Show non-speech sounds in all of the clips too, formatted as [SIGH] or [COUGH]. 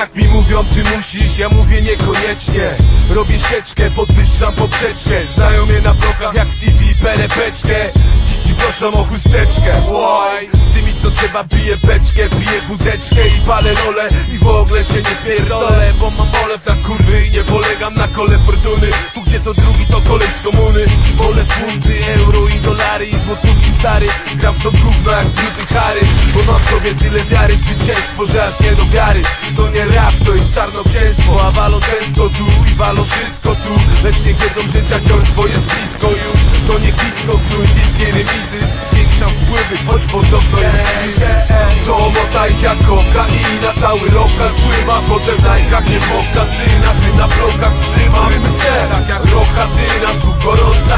Jak mi mówią ty musisz, ja mówię niekoniecznie. Robię sieczkę, podwyższam poprzeczkę. Znają mnie na blokach jak w TV perepeczkę Dziś ci proszę o chusteczkę. Oj, z tymi co trzeba biję beczkę. Piję wódeczkę i palę lole I w ogóle się nie pierdolę Bo mam molew na kurwy i nie polegam na kole fortuny. Tu gdzie to drugi to koleś z komuny. Wolę funty, euro i dolary i złotówki stary. Gram w to gówno jak bruty Harry sobie tyle wiary w zwycięstwo, że aż nie do wiary. To nie rap, to jest czarnoksięstwo A walą często tu i walą wszystko tu. Lecz nie wiedzą, że dziadziorstwo jest blisko już. To nie blisko gnój z wiejskiej remizy Zwiększam wpływy, choć podobno jest Co mota ich jak kokaina Cały lokal pływa, wchodzę w najkach Nie w kasynach, ty na blokach trzymam tak jak rochatyna, słów gorąca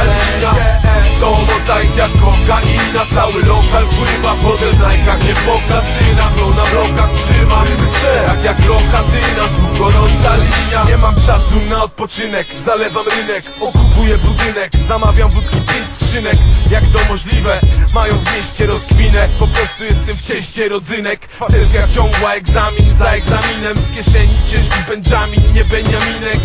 jak kokaina Cały lokal pływa, w najkach Nie w kasynach, flow na blokach trzymam Cel, tak jak rochatyna, słów gorąca linia. Nie mam czasu na odpoczynek, zalewam rynek Okupuję budynek, zamawiam wódki pięć skrzynek Jak to możliwe? Mają w mieście rozkminę Po prostu jestem w cieście rodzynek. Sesja ciągła, egzamin za egzaminem. W kieszeni ciężki Benjamin, nie Beniaminek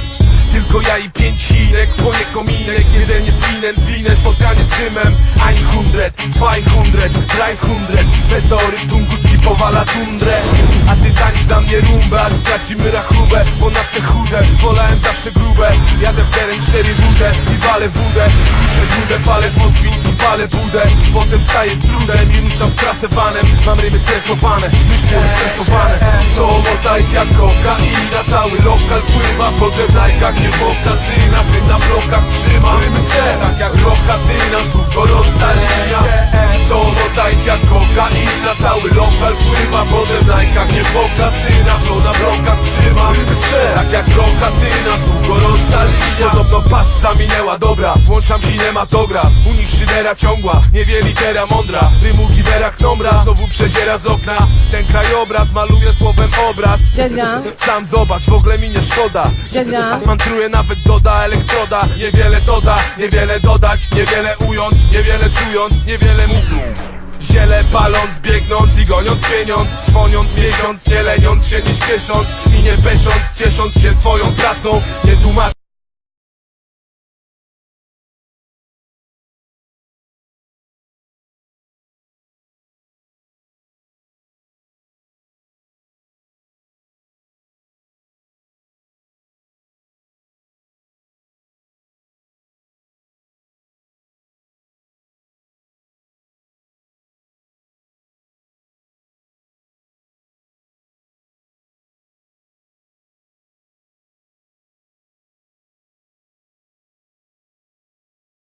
tylko ja i pięć hinek, płonie kominek. Jedzenie z winem, zwinę, spotkanie z dymem. Ein hundred, zwei hundred, drei hundred. Meteory tunguski powala tundrę. A ty tańcz dla mnie rumbę, aż stracimy rachubę. Ponad te chude, wolałem zawsze grube. Jadę w teren 4 wódę i walę wódę. Kuszę budę, palę z i palę budę. Potem wstaję z trudem i ruszam w trasę vanem. Mam rymy tresowane, myślę stresowane Co mota ich jak kokaina Cały lokal pływa, wchodzę w najkach Nie w kasynach, ty na blokach trzymam Rymy tak jak rochatyna Słów gorąca linia. Co mota ich jak kokaina Cały lokal pływa, wchodzę w najkach Nie w kasynach, flow na blokach trzymam Rymy tak jak rochatyna Podobno passa minęła, dobra Włączam kinematograf, u nich szydera ciągła Nie wie litera mądra, rymu giwera knomra Znowu przeziera z okna, ten krajobraz Maluje słowem obraz. Dziadzia, [LAUGHS] Sam zobacz, w ogóle mi nie szkoda. Dziadzia, Mantruje nawet doda elektroda. Niewiele doda, niewiele dodać Niewiele ująć, niewiele czując Niewiele mówią Ziele paląc, biegnąc i goniąc pieniądz Trwoniąc miesiąc, nie leniąc się, nie śpiesząc I nie pesząc, ciesząc się swoją pracą Nie tłumacząc